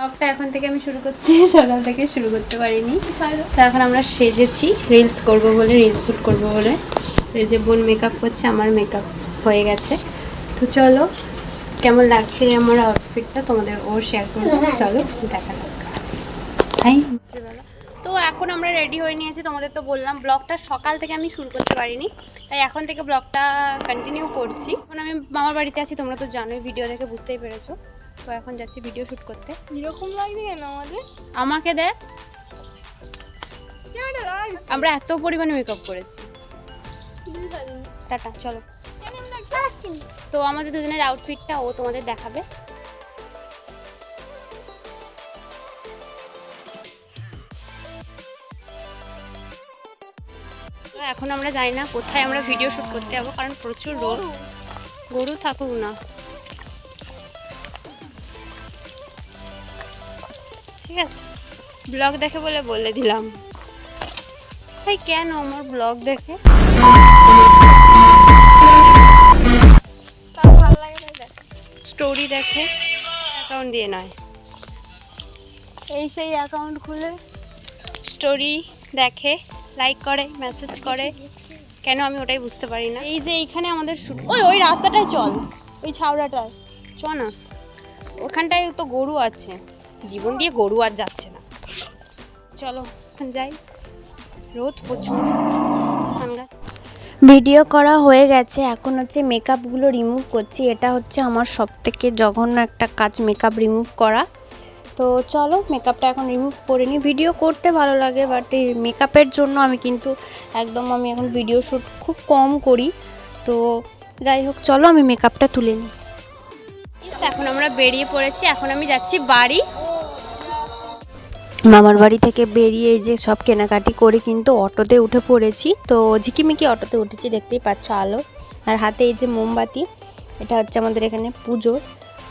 ব্লগটা এখন থেকে আমি শুরু করছি সকাল থেকে শুরু করতে পারিনি। তো এখন আমরা সেজেছি রিলস করব বলে রিলস শ্যুট করব বলে। এই যে বোন মেকআপ করছে আমার মেকআপ হয়ে গেছে। তো চলো কেমন লাগছে আমার আউটফিটটা তোমাদের ও শেয়ার করব চলো দেখা যাক। হাই তো এখন আমরা রেডি হয়ে নিয়েছি তোমাদের তো বললাম ব্লগটা সকাল থেকে আমি শুরু করতে পারিনি তাই এখন থেকে ব্লগটা কন্টিনিউ করছি। এখন আমি মামার বাড়িতে আছি তোমরা তো জানোই ভিডিও দেখে বুঝতেই পেরেছ। তো এখন যাচ্ছি ভিডিও শ্যুট করতে। এরকম লাগছে কেন আমাদের? আমাকে দেখ আমরা এত পরিমাণে মেকআপ করেছি। টাটা চলো। তো আমাদের দুজনের আউটফিটটা ও তোমাদের দেখাবে। তো এখন আমরা জানি না কোথায় আমরা ভিডিও শুট করতে যাব কারণ প্রচুর রোদ। গরু থাকুক না। ঠিক আছে। ব্লগ দেখে বলে বলে দিলাম। তাই কেন আমার ব্লগ দেখ। স্টোরি দেখে। অ্যাকাউন্ট দিয়ে নয়। এই সেই অ্যাকাউন্ট খুলে স্টোরি দেখে। লাইক করে মেসেজ করে। কেন আমি ওটাই বুঝতে পারি না? এই যে এইখানে আমাদের shoot- ওই ওই রাস্তাটায় চল। ওই ছাউড়াটায় চ না। ওখানটায় তো গরু আছে। জীবন দিয়ে গরু আর যাচ্ছে না। চলো যাই। রোদ প্রচুর। ভিডিও করা হয়ে গেছে। এখন হচ্ছে মেকআপগুলো রিমুভ করছি। এটা হচ্ছে আমার সব থেকে জঘন্য একটা কাজ মেকআপ রিমুভ করা। তো চলো মেকআপটা এখন রিমুভ করে নিই। ভিডিও করতে ভালো লাগে বাট এই মেকআপের জন্য আমি কিন্তু একদম আমি এখন ভিডিও শ্যুট খুব কম করি। তো যাই হোক, চলো আমি মেকআপটা তুলে নিই। এখন আমরা বেরিয়ে পড়েছি। এখন আমি যাচ্ছি বাড়ি। মামার বাড়ি থেকে বেরিয়ে যে সব কেনাকাটি করে কিন্তু অটোতে উঠে পড়েছি। তো ঝিকিমিকি অটোতে উঠেছি, দেখতেই পাচ্ছ আলো। আর হাতে এই যে মোমবাতি, এটা হচ্ছে আমাদের এখানে পুজো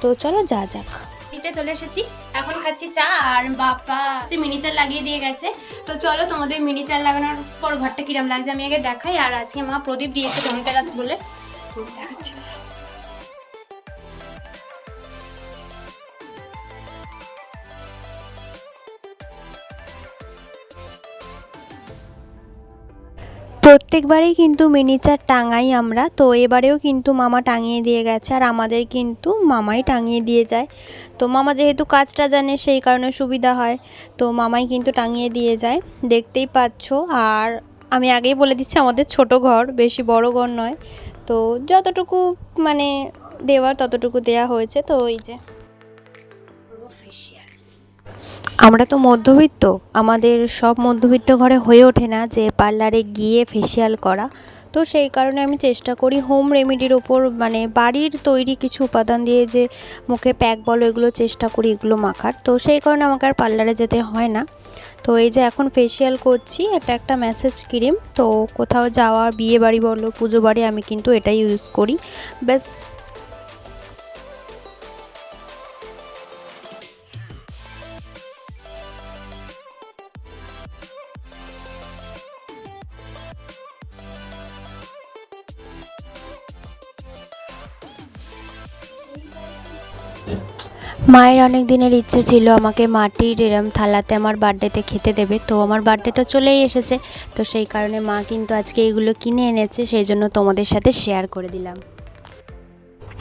তো চলো যা যাক। দিতে চলে এসেছি। এখন খাচ্ছি চা আর বাপা মিনি চার লাগিয়ে দিয়ে গেছে। তো চলো তোমাদের মিনি চার লাগানোর পর ঘরটা কিরম লাগছে আমি আগে দেখাই। আর আজকে মা প্রদীপ দিয়েছে ধনতেরাস বলে। দেখাচ্ছি। প্রত্যেকবারেই কিন্তু মিনিচার টাঙাই আমরা। তো এবারেও কিন্তু মামা টাঙিয়ে দিয়ে গেছে আর আমাদের কিন্তু মামাই টাঙিয়ে দিয়ে যায়। তো মামা যেহেতু কাজটা জানে সেই কারণে সুবিধা হয়। তো মামাই কিন্তু টাঙিয়ে দিয়ে যায়। দেখতেই পাচ্ছ। আর আমি আগেই বলে দিচ্ছি, আমাদের ছোট ঘর, বেশি বড় ঘর নয়। তো যতটুকু মানে দেওয়ার ততটুকু দেয়া হয়েছে। তো ওই যে আমরা তো মধ্যবিত্ত, আমাদের সব মধ্যবিত্ত ঘরে হয়ে ওঠে না যে পার্লারে গিয়ে ফেসিয়াল করা। তো সেই কারণে আমি চেষ্টা করি হোম রেমেডির ওপর মানে বাড়ির তৈরি কিছু উপাদান দিয়ে যে মুখে প্যাক বলো এগুলো চেষ্টা করি এগুলো মাখার। তো সেই কারণে আমাকে আর পার্লারে যেতে হয় না। তো এই যে এখন ফেসিয়াল করছি, এটা একটা ম্যাসেজ ক্রিম তো কোথাও যাওয়া বিয়ে বাড়ি বলো পুজো বাড়ি আমি কিন্তু এটাই ইউজ করি। ব্যাস মায়ের অনেক দিনের ইচ্ছে ছিল আমাকে মাটির এরম থালাতে আমার বার্থডেতে খেতে দেবে। তো আমার বার্থডে তো চলেই এসেছে। তো সেই কারণে মা কিন্তু আজকে এগুলো কিনে এনেছে, সেই জন্য তোমাদের সাথে শেয়ার করে দিলাম।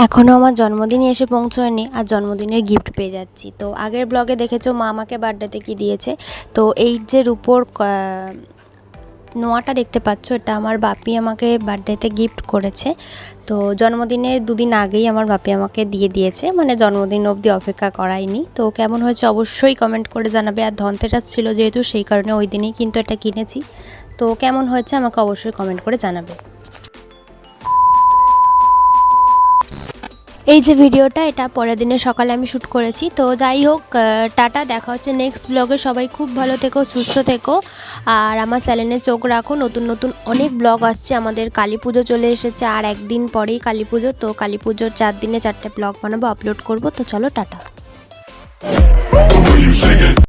এখনও আমার জন্মদিনই এসে পৌঁছয়নি আর জন্মদিনের গিফট পেয়ে যাচ্ছি। তো আগের ব্লগে দেখেছ মা আমাকে বার্থডেতে কি দিয়েছে? তো এই যে রূপোর নোয়াটা দেখতে পাচ্ছ, এটা আমার বাপি আমাকে বার্থডেতে গিফট করেছে। তো জন্মদিনের দুদিন আগেই আমার বাপি আমাকে দিয়ে দিয়েছে মানে জন্মদিন অবধি অপেক্ষা করায়নি। তো কেমন হয়েছে অবশ্যই কমেন্ট করে জানাবে। আর ধনতেরাস ছিল যেহেতু, সেই কারণে ওই দিনেই কিন্তু এটা কিনেছি। তো কেমন হয়েছে আমাকে অবশ্যই কমেন্ট করে জানাবে। এই যে ভিডিওটা, এটা পরের দিনে সকালে আমি শ্যুট করেছি। তো যাই হোক টাটা, দেখা হচ্ছে নেক্সট ব্লগে সবাই খুব ভালো থেকো, সুস্থ থেকো। আর আমার চ্যানেলে চোখ রাখো, নতুন নতুন অনেক ব্লগ আসছে। আমাদের কালী পুজো চলে এসেছে, আর একদিন পরেই কালী পুজো। তো কালী পুজোর চার দিনে চারটে ব্লগ বানাবো আপলোড করব। তো চলো, টাটা।